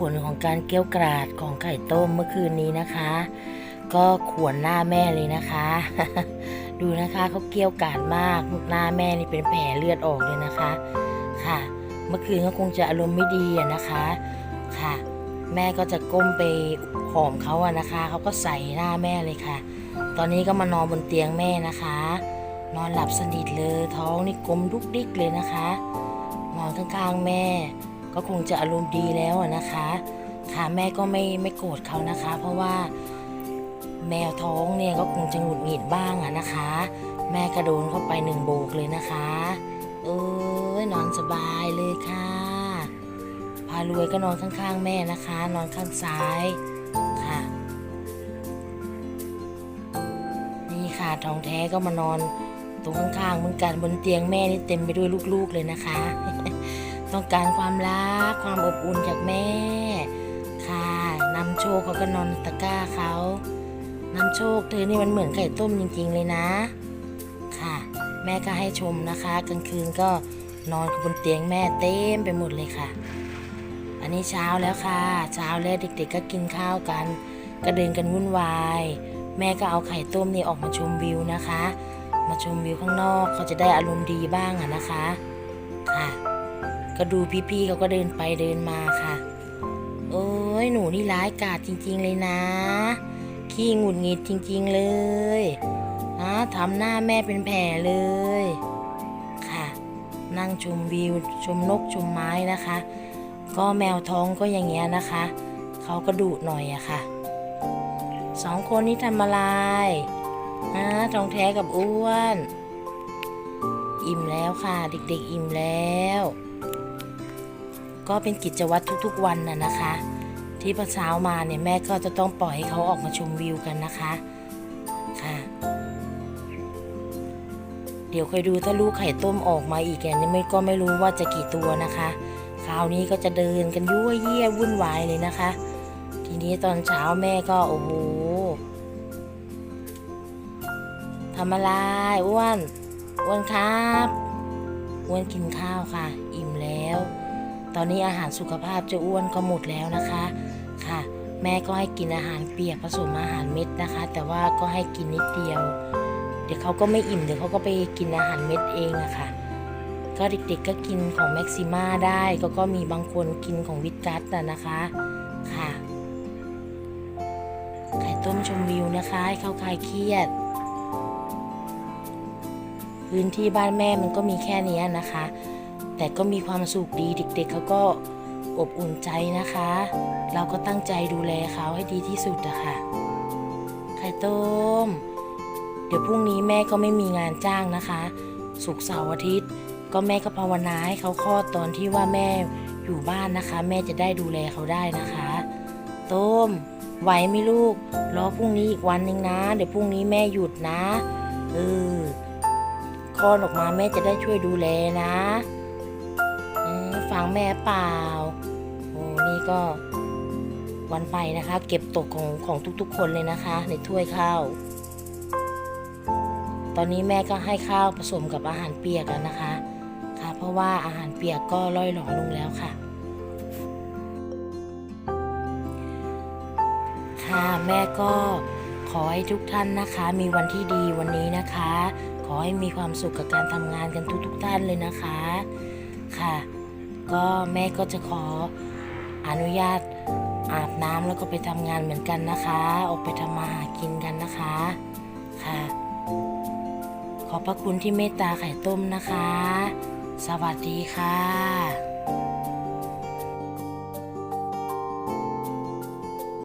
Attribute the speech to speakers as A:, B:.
A: ผลของการเกี้ยวกราดของไข่ต้มเมื่อคืนนี้นะคะ ก็ขวนหน้าแม่เลยนะคะ ดูนะคะเขาเกี้ยวกราดมากหน้าแม่นี่เป็นแผลเลือดออกเลยนะคะ ค่ะ เมื่อคืนก็คงจะอารมณ์ไม่ดีอะนะคะ ค่ะ แม่ก็จะก้มไปหอมเขาอะนะคะเขาก็ใส่หน้าแม่เลยค่ะ ตอนนี้ก็มานอนบนเตียงแม่นะคะ นอนหลับสนิทเลยท้องนี่กลมดุกดิกเลยนะคะนอนข้างๆแม่ ก็คงจะอารมณ์ดีแล้วนะคะ ค่ะแม่ก็ไม่ไม่โกรธเขานะคะ เพราะว่าแมวท้องเนี่ยก็คงจะหงุดหงิดบ้างอะนะคะ แม่กระโดนเข้าไปหนึ่งโบกเลยนะคะ เอ้ยนอนสบายเลยค่ะ พารวยก็นอนข้างๆ แม่นะคะ นอนข้างซ้ายค่ะ นี่ค่ะท้องแท้ก็มานอนตรงข้างๆเหมือนกันบนเตียงแม่นี่เต็มไปด้วยลูกๆเลยนะคะ ต้องการความรักความอบอุ่นจากแม่ ค่ะนำโชคเขาก็นอนตะก้าเขานำโชคเธอนี่มันเหมือนไข่ต้มจริง ๆ เลยนะ ค่ะ แม่ก็ให้ชมนะคะ กลางคืนก็นอนบนเตียงแม่เต็มไปหมดเลยค่ะ อันนี้เช้าแล้วค่ะ เช้าแล้วเด็ก ๆ ก็กินข้าวกันก็เดินกันวุ่นวาย แม่ก็เอาไข่ต้มนี่ออกมาชมวิวนะคะ มาชมวิวข้างนอกเขาจะได้อารมณ์ดีบ้างอะนะคะ ค่ะ ก็ดูพี่ๆเขาก็เดินไปเดินมาค่ะ โอ้ยหนูนี่ร้ายกาจจริง ๆ เลยนะ ขี้หงุดหงิดจริง ๆ เลยนะทำหน้าแม่เป็นแผลเลย ค่ะ นั่งชมวิวชมนกชมไม้นะคะ ก็แมวท้องก็อย่างเงี้ยนะคะ เขาก็ดุหน่อยอะค่ะสองคนนี้ทำอะไรนะทองแท้กับอ้วน อิ่มแล้วค่ะ เด็กๆ อิ่มแล้ว ก็เป็นกิจวัตรทุกๆวันน่ะนะคะ ที่พอเช้ามาเนี่ยแม่ก็จะต้องปล่อยให้เขาออกมาชมวิวกันนะคะค่ะ เดี๋ยวคอยดูถ้าลูกไข่ต้มออกมาอีกแกนี่ไม่ก็ไม่รู้ว่าจะกี่ตัวนะคะคราวนี้ก็จะเดินกันยั่วเยี่ยวุ่นวายเลยนะคะ ทีนี้ตอนเช้าแม่ก็โอ้โหทำอะไรอ้วนอ้วนครับอ้วนกินข้าวค่ะ อิ่มแล้ว ตอนนี้อาหารสุขภาพจะอ้วนก็หมดแล้วนะคะค่ะ แม่ก็ให้กินอาหารเปียกผสมอาหารเม็ดนะคะ แต่ว่าก็ให้กินนิดเดียว เดี๋ยวเขาก็ไม่อิ่มเดี๋ยวเขาก็ไปกินอาหารเม็ดเองอะค่ะ ก็เด็กๆก็กินของแม็กซิม่าได้ก็ก็มีบางคนกินของวิตกัสนะนะคะค่ะไข่ต้มชมวิวนะคะให้เขาคลายเครียด พื้นที่บ้านแม่มันก็มีแค่นี้นะคะ แต่ก็มีความสุขดีเด็กๆเขาก็อบอุ่นใจนะคะ เราก็ตั้งใจดูแลเขาให้ดีที่สุดอะค่ะ ไข่ต้ม เดี๋ยวพรุ่งนี้แม่ก็ไม่มีงานจ้างนะคะศุกเสาร์อาทิตย์ ก็แม่ก็ภาวนาให้เขาคลอดตอนที่ว่าแม่อยู่บ้านนะคะ แม่จะได้ดูแลเขาได้นะคะ ต้ม ไหวไหมลูก รอพรุ่งนี้อีกวันหนึ่งนะ เดี๋ยวพรุ่งนี้แม่หยุดนะ เออคลอดออกมาแม่จะได้ช่วยดูแลนะ ฟังแม่เปล่าโอ้นี่ก็วันไปนะคะ เก็บตกของของทุกๆ คนเลยนะคะ ในถ้วยข้าว ตอนนี้แม่ก็ให้ข้าวผสมกับอาหารเปียกแล้วนะคะ ค่ะ เพราะว่าอาหารเปียกก็ล่อยหลอลงแล้วค่ะค่ะแม่ก็ขอให้ทุกท่านนะคะ มีวันที่ดีวันนี้นะคะ ขอให้มีความสุขกับการทำงานกันทุกๆทท่านเลยนะคะ ค่ะ ก็แม่ก็จะขออนุญาตอาบน้ำแล้วก็ไปทำงานเหมือนกันนะคะ ออกไปทำมาหากินกันนะคะค่ะ ขอบพระคุณที่เมตตาไข่ต้มนะคะ สวัสดีค่ะ